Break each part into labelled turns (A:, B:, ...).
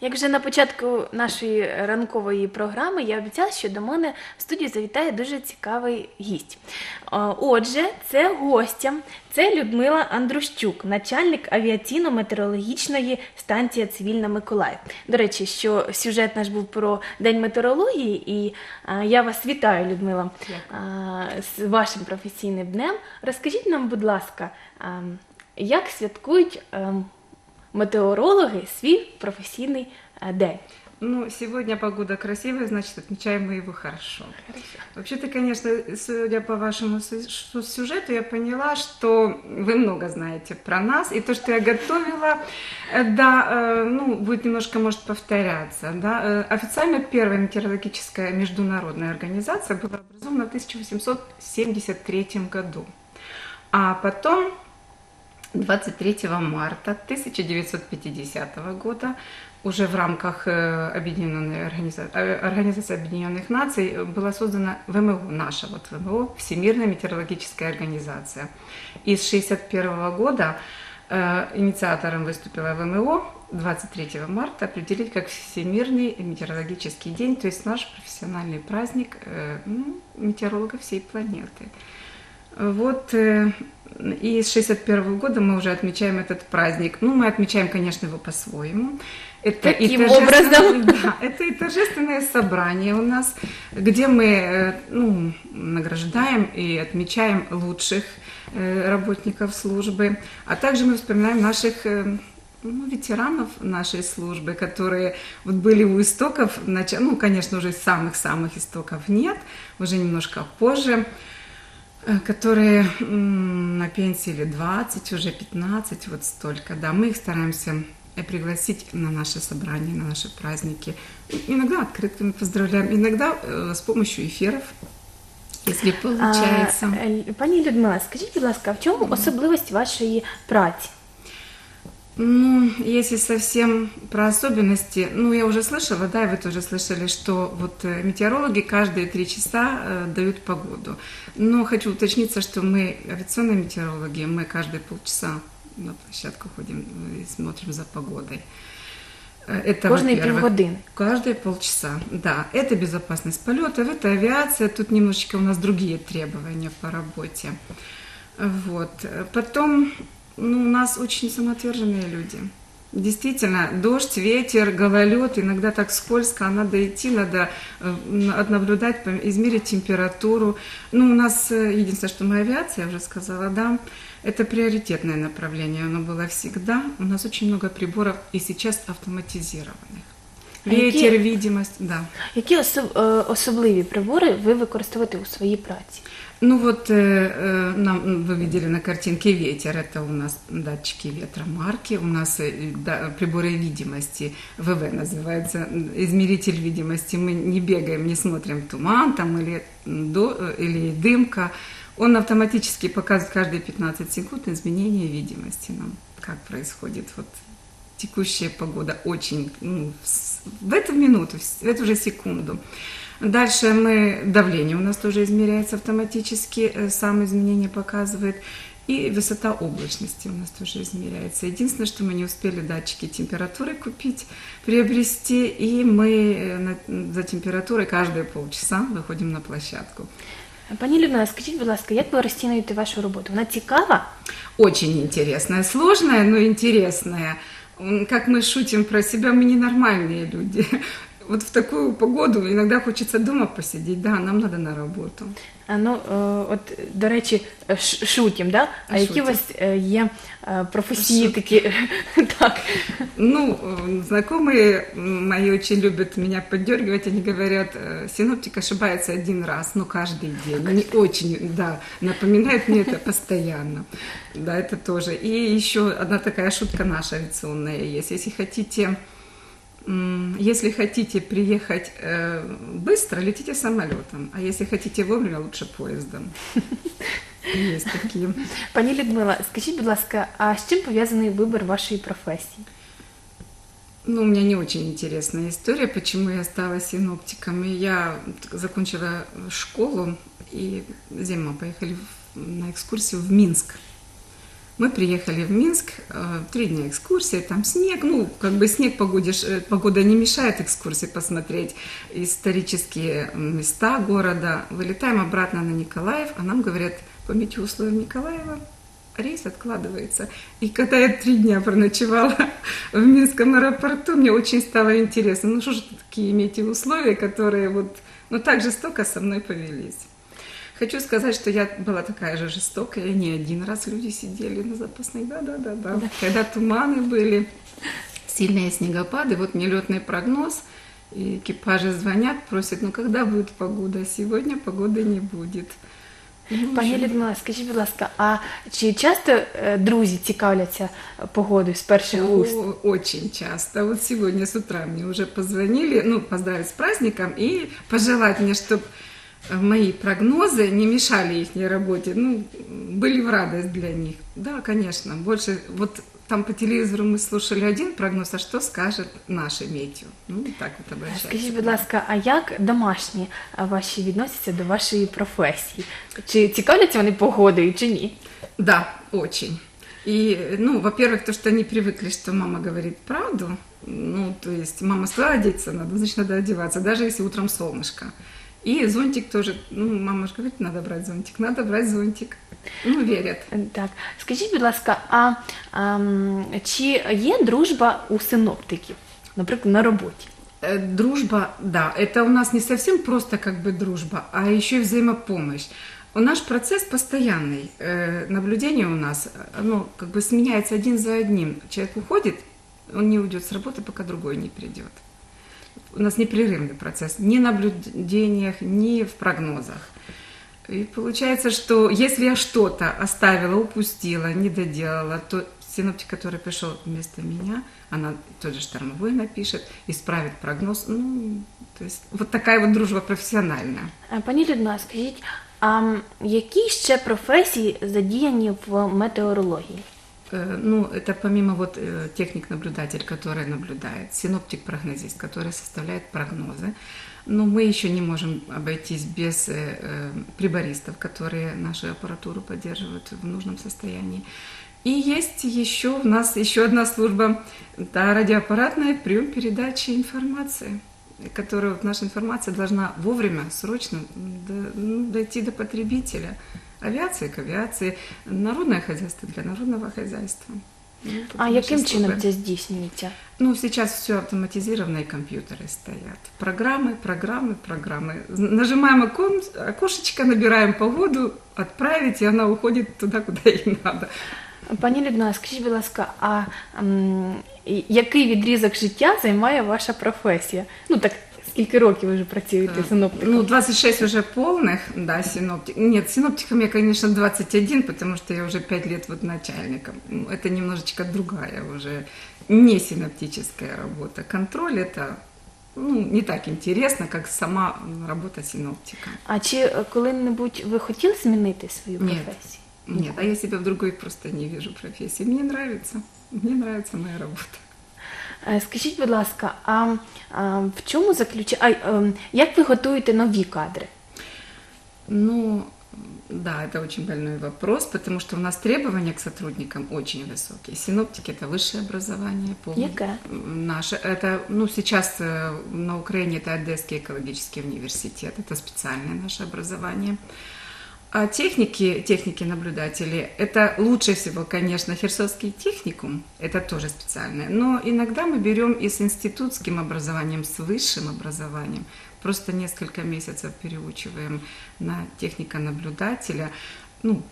A: Як вже на початку нашої ранкової програми я обіцяла, що до мене в студію завітає дуже цікавий гість. Е, Отже, це гостя, це Людмила Андрущук, начальник авіаційно-метеорологічної станції Цивільна Миколаїв. До речі, що сюжет наш був про День метеорології, і е, я вас вітаю, Людмила, е, з вашим професійним днем. Розкажіть нам, будь ласка, е, як святкують е, метеорологи свій професійний день?
B: Ну, сегодня погода красивая, значит, отмечаем мы его хорошо. Вообще-то, конечно, судя по вашему сюжету, я поняла, что вы много знаете про нас, и то, что я готовила, э, да, э, ну, будет немножко, может, повторяться, да. Э, Официально первая метеорологическая международная организация была образована в 1873 году, а потом 23 марта 1950 года уже в рамках э, Объединенной организа- э, Организации Объединенных Наций э, была создана ВМО, наша вот ВМО, Всемирная метеорологическая организация. И с 1961 года э, инициатором выступила ВМО 23 марта определить как Всемирный метеорологический день, то есть наш профессиональный праздник э, ну, метеорологов всей планеты. Вот э, и с 61 года мы уже отмечаем этот праздник. Ну, мы отмечаем, конечно, его по-своему. Это и
A: Каким
B: торжественное-
A: образом?
B: Да, это и торжественное собрание у нас, где мы э, ну, награждаем и отмечаем лучших э, работников службы, а также мы вспоминаем наших э, ну, ветеранов нашей службы, которые вот были у истоков, ну, конечно, уже самых-самых истоков нет, уже немножко позже, которые м, на пенсии или 20, уже 15, вот столько, да, мы их стараемся э, пригласить на наши собрания, на наши праздники. Иногда открытками поздравляем, иногда э, с помощью эфиров, если получается.
A: А, е, Пані Людмила, скажіть, будь ласка, в чому особливість вашої праці?
B: Ну, если совсем про особенности, ну, я уже слышала, да, и вы тоже слышали, что вот э, метеорологи каждые три часа э, дают погоду. Но хочу уточниться, что мы авиационные метеорологи, мы каждые полчаса на площадку ходим э, и смотрим за погодой. Э, Это, во-первых.
A: півгодини.
B: Каждые полчаса, да. Это безопасность полетов, это авиация, тут немножечко у нас другие требования по работе. Вот. Потом, ну, у нас очень самоотверженные люди. Действительно, дождь, ветер, гололед, иногда так скользко, а надо идти, надо э, м, наблюдать, пом- измерить температуру. Ну, у нас э, единственное, что мы авиация, я уже сказала, да, это приоритетное направление, оно было всегда. У нас очень много приборов и сейчас автоматизированных.
A: А какие-
B: Ветер, видимость, да.
A: Які особ- е, особливі прибори ви використовуєте у своїй праці?
B: Ну вот э, э, нам вы видели на картинке ветер, это у нас датчики ветра марки, у нас э, да, приборы видимости, ВВ называется, измеритель видимости. Мы не бегаем, не смотрим туман там или, до, э, или дымка. Он автоматически показывает каждые 15 секунд изменение видимости нам, как происходит вот текущая погода очень ну, в эту минуту, в эту же секунду. Дальше мы давление у нас тоже измеряется автоматически, э, сам изменение показывает. И высота облачности у нас тоже измеряется. Единственное, что мы не успели датчики температуры купить, приобрести, и мы э, на- за температурой каждые полчаса выходим на площадку.
A: Пані Людмила, скажіть, будь ласка, як ви розцінюєте вашу роботу? Вона цікава?
B: Очень интересная, сложная, но интересная. М, Как мы шутим про себя, мы ненормальные люди. Вот в такую погоду иногда хочется дома посидеть, да, нам надо на работу.
A: А, Ну, е, от, до речі, е, ш- шутім, да? А які у
B: Шутім.
A: вас е, є е, професії
B: Шутки.
A: такі? Так.
B: Ну, э, знакомые м, мои очень любят меня поддергивать, они говорят, э, синоптик ошибается один раз, ну, каждый день. Они очень, да, напоминают мне это постоянно. Да, это тоже. И еще одна такая шутка наша авиационная есть. Если хотите, м, если хотите приехать э, быстро, летите самолетом, а если хотите вовремя, лучше поездом. Есть такие.
A: Пані Людмила, скажіть, будь ласка, а з чим пов'язаний вибір вашої професії?
B: Ну, у меня не очень интересная история, почему я стала синоптиком. И Я закончила школу, и зима поехали в- на экскурсию в Минск. Мы приехали в Минск, э, три дня экскурсии, там снег, ну, как бы снег погодишь, э, погода не мешает экскурсии посмотреть исторические места города. Вылетаем обратно на Николаев, а нам говорят, по метеоусловиям Николаева рейс откладывается. И когда я три дня проночевала в Минском аэропорту, мне очень стало интересно, ну что же такие метеоусловия, которые вот, ну так жестоко со мной повелись. Хочу сказать, что я была такая же жестокая, и не один раз люди сидели на запасных, да-да-да, когда туманы были, сильные снегопады, вот нелетный прогноз, и экипажи звонят, просят, ну когда будет погода? Сегодня погоды не будет. Ну, в
A: Пані
B: общем,
A: Людмила, скажіть, будь ласка, а чи часто е, друзі цікавляться погодою з перших уст?
B: О, Очень часто. Вот сегодня с утра мне уже позвонили, ну, поздравить с праздником и пожелать мне, чтобы мои прогнозы не мешали их работе, ну, были в радость для них. Да, конечно, больше, вот там по телевизору мы слушали один прогноз, а что скажет наше метео? Ну, так вот обращаются.
A: Скажіть, будь ласка, а як домашні а, ваші відносяться до вашої професії? Чи цікавляться вони погодою, чи ні?
B: Да, очень. И, ну, во-первых, то, что они привыкли, что мама говорит правду, ну, то есть мама сказала одеться надо, значит, надо одеваться, даже если утром солнышко. И зонтик тоже, ну, мама же говорит, надо брать зонтик, надо брать зонтик. Ну, верят.
A: Так, скажіть, будь ласка, а, ам, чи є дружба у синоптиків, наприклад, на роботі?
B: Э, Дружба, да, это у нас не совсем просто как бы дружба, а еще и взаимопомощь. У Наш процесс постоянный. Э, Наблюдение у нас, оно как бы сменяется один за одним. Человек уходит, он не уйдет с работы, пока другой не придет. У нас непрерывный процесс ни в наблюдениях, ни в прогнозах. И получается, что если я что-то оставила, упустила, не доделала, то синоптик, который пришел вместо меня, она тот же штормовой напишет, исправит прогноз. Ну, то есть вот такая вот дружба профессиональная.
A: А, Пані Людмила, скажіть, а м, які ще професії задіяні в метеорології?
B: Э, Ну, это помимо вот э, техник-наблюдатель, который наблюдает, синоптик-прогнозист, который составляет прогнозы. Но мы еще не можем обойтись без э, прибористов, которые нашу аппаратуру поддерживают в нужном состоянии. И есть еще у нас еще одна служба, да, радиоаппаратная прием передачи информации, которая вот наша информация должна вовремя, срочно ну, дойти до потребителя Авиация к авиации, народное хозяйство для народного хозяйства. Ну, тут
A: А
B: наши
A: яким чином
B: службы.
A: це здійснюється?
B: Ну, сейчас все автоматизировано, и компьютеры стоят. Программы, программы, программы. З- Нажимаем окон, окошечко, набираем погоду, отправить, и она уходит туда, куда ей надо.
A: Пані Людмила, скажіть, будь ласка, а м, і- який відрізок життя займає ваша професія? Ну так скільки років ви вже працюєте синоптиком?
B: Ну, 26 уже полных, да, синоптик. Нет, синоптиком я, конечно, 21, потому что я уже 5 лет вот начальником. Ну, Это немножечко другая уже не синоптическая работа. Контроль это ну, не так интересно, как сама работа синоптика.
A: А чи е, коли-небудь ви хотіли змінити свою
B: Ні.
A: професію?
B: Нет, а я себя в другой просто не вижу профессии. Мне нравится, мне нравится моя работа.
A: Е, Скажіть, будь ласка, а, а в чому заключає, а, ем, як ви готуєте нові кадри?
B: Ну, да, это очень больной вопрос, потому что у нас требования к сотрудникам очень высокие. Синоптики – это высшее образование. полное.
A: Яке?
B: Наше, это, ну, сейчас э, на Украине это Одесский экологический университет, это специальное наше образование. А техники, техники-наблюдатели, это лучше всего, конечно, Херсонский техникум, это тоже специальное, но иногда мы берем и с институтским образованием, с высшим образованием, просто несколько месяцев переучиваем на техника-наблюдателя, ну,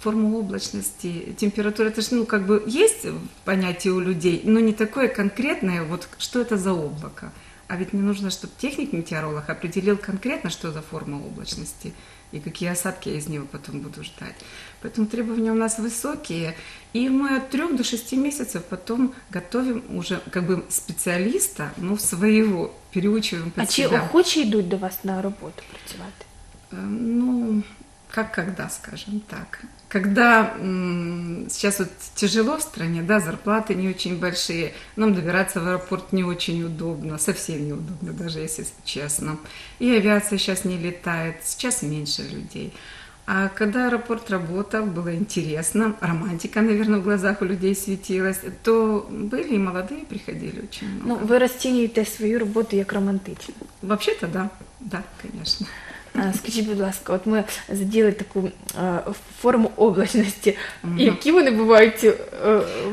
B: форму облачности, температура, это же, ну, как бы есть понятие у людей, но не такое конкретное, вот что это за облако. А ведь мне нужно, чтобы техник-метеоролог определил конкретно, что за форма облачности и какие осадки я из него потом буду ждать. Поэтому требования у нас высокие. И мы от трех до шести месяцев потом готовим уже как бы специалиста, ну, своего, переучиваем под
A: А чи
B: себя.
A: охочі йдуть до вас на роботу працювати?
B: Э, Ну, как когда, скажем так. Когда сейчас вот тяжело в стране, да, зарплаты не очень большие, нам добираться в аэропорт не очень удобно, совсем неудобно, даже если честно. И авиация сейчас не летает, сейчас меньше людей. А когда аэропорт работал, было интересно, романтика, наверное, в глазах у людей светилась, то были и молодые приходили очень много.
A: Ну, ви розцінюєте свою роботу як романтичну.
B: Вообще-то да, да, конечно.
A: А, Скажіть, будь ласка, от ми заділи таку е, форму облачності.
B: Мгм.
A: Які вони бувають ці е,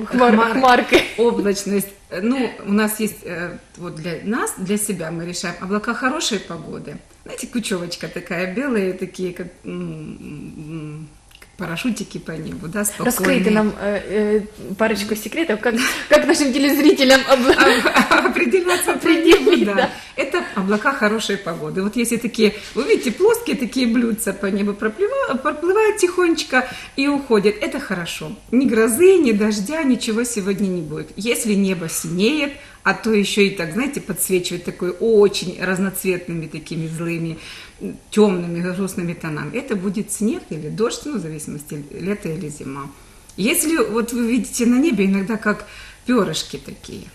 A: хмар,
B: Хмари.
A: хмарки?
B: Облачность. Ну, у нас есть э, вот для нас, для себя мы решаем облака хорошей погоды. Знаете, кучевочка такая, белые такие, как, м, м, как парашютики по небу, да, спокойные.
A: Розкрийте нам е, е, парочку секретів, як, як нашим телезрителям обла...
B: А- определяться по небу, да.
A: да.
B: Это облака хорошей погоды. Вот если такие, вы видите, плоские такие блюдца по небу проплывают, проплывают тихонечко и уходят, это хорошо. Ни грозы, ни дождя, ничего сегодня не будет. Если небо синеет, а то еще и так, знаете, подсвечивает такой очень разноцветными такими злыми, темными, грустными тонами, это будет снег или дождь, ну, в зависимости, лето или зима. Если вот вы видите на небе иногда как перышки такие,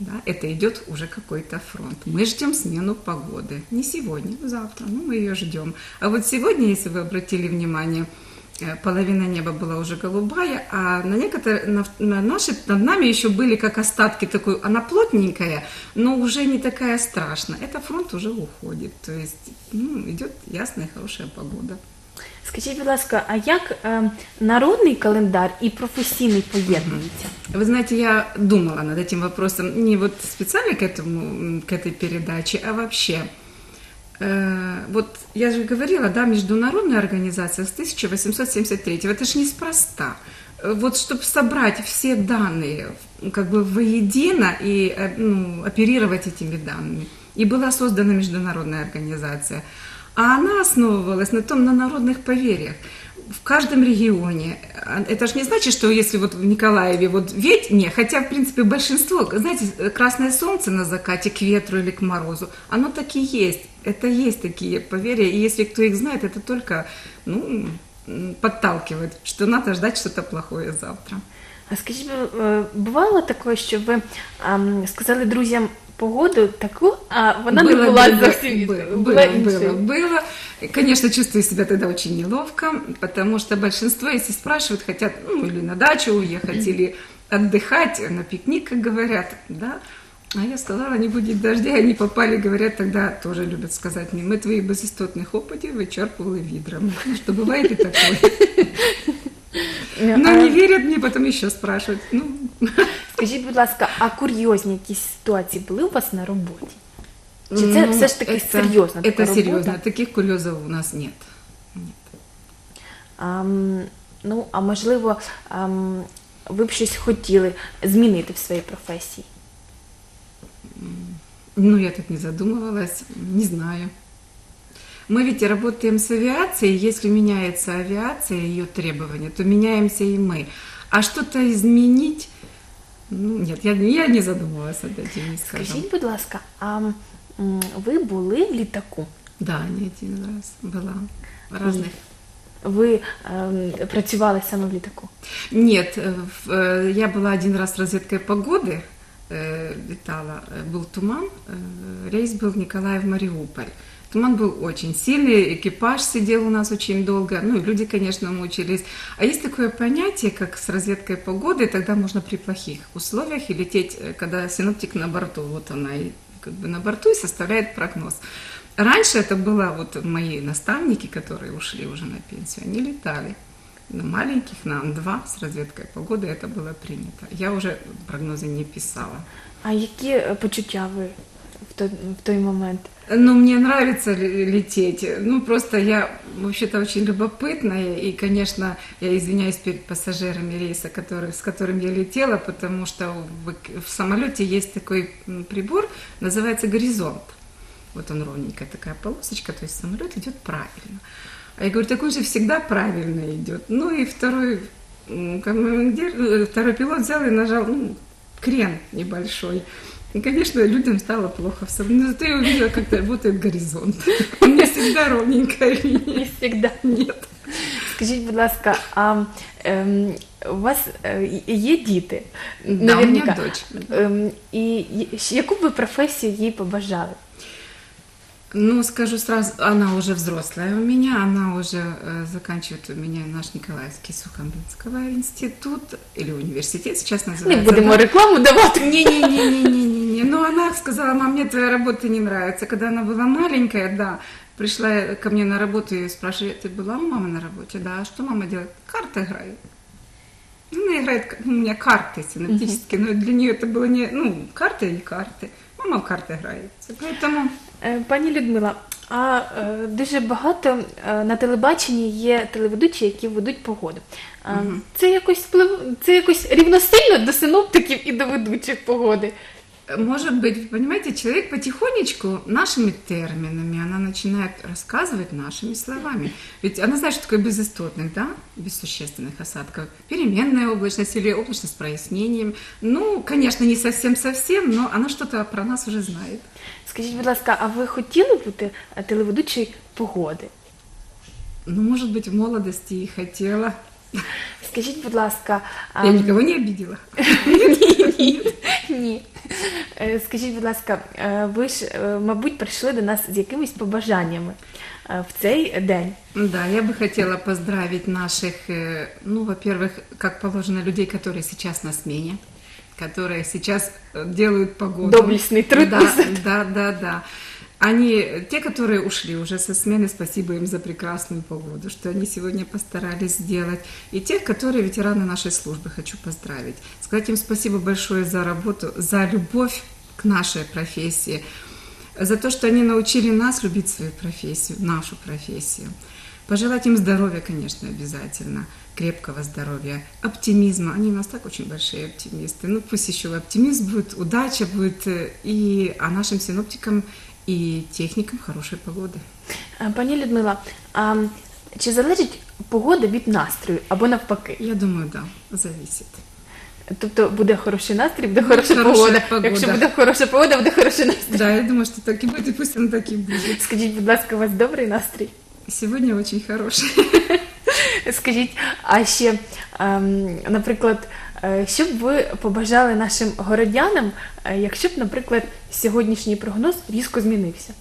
B: да, это идет уже какой-то фронт. Мы ждем смену погоды. Не сегодня, завтра, но мы ее ждем. А вот сегодня, если вы обратили внимание, половина неба была уже голубая, а на некоторые, на, на наши, над нами еще были как остатки такой, она плотненькая, но уже не такая страшная. Это фронт уже уходит, то есть ну, идет ясная хорошая погода.
A: Скажіть, будь ласка, а як е, народний календар і професійний поєднуються?
B: Вы знаете, я думала над этим вопросом не вот специально к этому, м, к этой передаче, а вообще. Э, Вот я же говорила, да, международная организация с 1873, это же неспроста. Э, Вот чтобы собрать все данные как бы воедино и э, ну, оперировать этими данными. И была создана международная организация. А она основывалась на том, на народных поверьях. В каждом регионе. А Это же не значит, что если вот в Николаеве вот ведь, не, хотя в принципе большинство, знаете, красное солнце на закате к ветру или к морозу, оно так и есть. Это есть такие поверья, и если кто их знает, это только, ну, подталкивает, что надо ждать что-то плохое завтра.
A: А скажіть, е, бувало таке, що ви ем, сказали друзям погоду таку, а вона не
B: Было,
A: була
B: было,
A: зовсім
B: было,
A: була
B: было,
A: іншою?
B: было, было. И, Конечно, чувствую себя тогда очень неловко, потому что большинство, если спрашивают, хотят ну, или на дачу уехать, или отдыхать на пикник, как говорят, да. А я сказала, не будет дождя, они попали, говорят, тогда тоже любят сказать мне, мы твоих безыстотных опытів вычерпывали відрами. Ну, Что бывает и такое. Но
A: А,
B: не верят мне, потом еще спрашивают. Ну,
A: Скажіть, будь ласка, а курйозні якісь ситуації були у вас на роботі? Чи це
B: ну,
A: все ж таки
B: это-
A: серйозна така
B: Это
A: робота?
B: серьезно. Таких курьезов у нас нет.
A: А, м, ну, а можливо, ам, ви б щось хотіли змінити в своїй професії?
B: Ну, я так не задумывалась, не знаю. Мы ведь работаем с авиацией, если меняется авиация, ее требования, то меняемся и мы. А что-то изменить, ну, нет, я, я не задумывалась над этим, не скажу.
A: Скажіть, будь ласка, а м, ви були в літаку?
B: Да, не один раз была. в Разных.
A: Ви ем, працювали саме в літаку?
B: Нет, э, в- э, я была один раз разведкой погоды, э, летала, э, был туман, э, рейс был Николаев-Мариуполь. Туман был очень сильный, экипаж сидел у нас очень долго, ну и люди, конечно, мучились. А есть такое понятие, как с разведкой погоды, тогда можно при плохих условиях и лететь, э, когда синоптик на борту, вот она и как бы на борту и составляет прогноз. Раньше это было вот мои наставники, которые ушли уже на пенсию, они летали на маленьких, на Ан-2 с разведкой погоды это было принято. Я уже прогнозы не писала.
A: А які е, почуття ви в той, в той момент?
B: Ну, мне нравится ле- лететь. Ну, просто я вообще-то очень любопытная. И, конечно, я извиняюсь перед пассажирами рейса, который, с которым я летела, потому что в, в самолете есть такой прибор, называется горизонт. Вот он ровненькая такая полосочка, то есть самолет идет правильно. А я говорю, так он же всегда правильно идет. Ну и второй, м, командир, э, второй пилот взял и нажал ну, крен небольшой. И, конечно, людям стало плохо в самолете. Но зато я увидела, как работает горизонт. Он не всегда ровненькая линия.
A: Не завжди.
B: Нет.
A: Скажіть, будь ласка, а ем, у вас е, є діти?
B: Да, у меня
A: Наверняка.
B: дочь.
A: Ем, і є- яку б ви професію їй побажали?
B: Ну, скажу сразу, она уже взрослая у меня, она уже э, заканчивает у меня наш Николаевский Сухомлинского институт или университет сейчас
A: Не
B: называется.
A: будемо
B: да.
A: рекламу давати.
B: Не-не-не-не-не-не. Но она сказала, мам, мне твоя работа не нравится. Когда она была маленькая, да, пришла ко мне на работу и спрашивает, ты была у мамы на работе? Да, а что мама делает? Карты играет. Она играет у меня карты синоптические, но для нее это было не, ну, карты и карты. Мама в карты играет. Поэтому
A: Е, Пані Людмила, а е, дуже багато е, на телебаченні є телеведучі, які ведуть погоду. Е, Це якось вплив, це якось рівносильно до синоптиків і до ведучих погоди.
B: Может быть, вы понимаете, человек потихонечку нашими терминами, она начинает рассказывать нашими словами. Ведь она знает, что такое безыстотных, да, без существенных осадков. Переменная облачность или облачность с прояснением. Ну, конечно, не совсем-совсем, но она что-то про нас уже знает.
A: Скажіть, будь ласка, а ви хотіли бути е, телеведучою погоди?
B: Ну, может быть, в молодости и хотела.
A: Скажіть, будь ласка, а,
B: Я никого не обидела.
A: ні. Е, Скажіть, будь ласка, е, ви ж, е, мабуть, прийшли до нас з якимись побажаннями в цей день.
B: Да, я бы хотела поздравить наших, э, ну, во-первых, как положено, людей, которые сейчас на смене, которые сейчас э, делают погоду.
A: Доблестный труд
B: Да, да, да, да. Они, те, которые ушли уже со смены, спасибо им за прекрасную погоду, что они сегодня постарались сделать. И тех, которые ветераны нашей службы, хочу поздравить. Сказать им спасибо большое за работу, за любовь к нашей профессии, за то, что они научили нас любить свою профессию, нашу профессию. Пожелать им здоровья, конечно, обязательно, крепкого здоровья, оптимизма. Они у нас так очень большие оптимисты. Ну, пусть еще оптимизм будет, удача будет, э, и, а нашим синоптикам и техникам хорошей погоды.
A: Е, Пані Людмила, а чи залежить погода від настрою або навпаки?
B: Я думаю, да, зависит.
A: Тобто буде хороший настрій, буде хороша
B: хороша
A: погода.
B: погода.
A: Якщо буде хороша погода, буде хороший настрій.
B: Да, я думаю, что так и будет, и пусть оно так и будет.
A: Скажіть, будь ласка, у вас добрий настрій?
B: Сегодня очень хороший.
A: Скажіть, а ще, ем, наприклад, що б ви побажали нашим городянам, е, якщо б, наприклад, сьогоднішній прогноз різко змінився?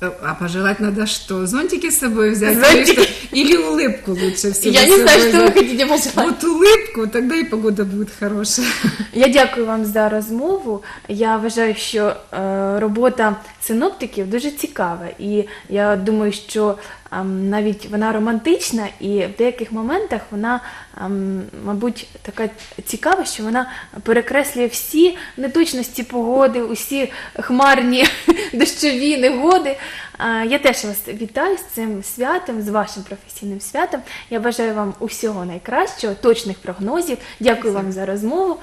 B: Э, А пожелать надо что? Зонтики с собой взять?
A: Зонтики.
B: Или, что? Или улыбку лучше всего
A: Я
B: с
A: не знаю,
B: собой
A: що ви
B: взять?
A: хотіте пожелати.
B: Вот улыбку, тогда и погода будет хорошая.
A: Я дякую вам за розмову. Я вважаю, що е, робота синоптиків дуже цікава, і я думаю, що ем, навіть вона романтична, і в деяких моментах вона, мабуть, така цікава, що вона перекреслює всі неточності погоди, усі хмарні дощові негоди. Я теж вас вітаю з цим святом, з вашим професійним святом. Я бажаю вам усього найкращого, точних прогнозів. Дякую вам за розмову.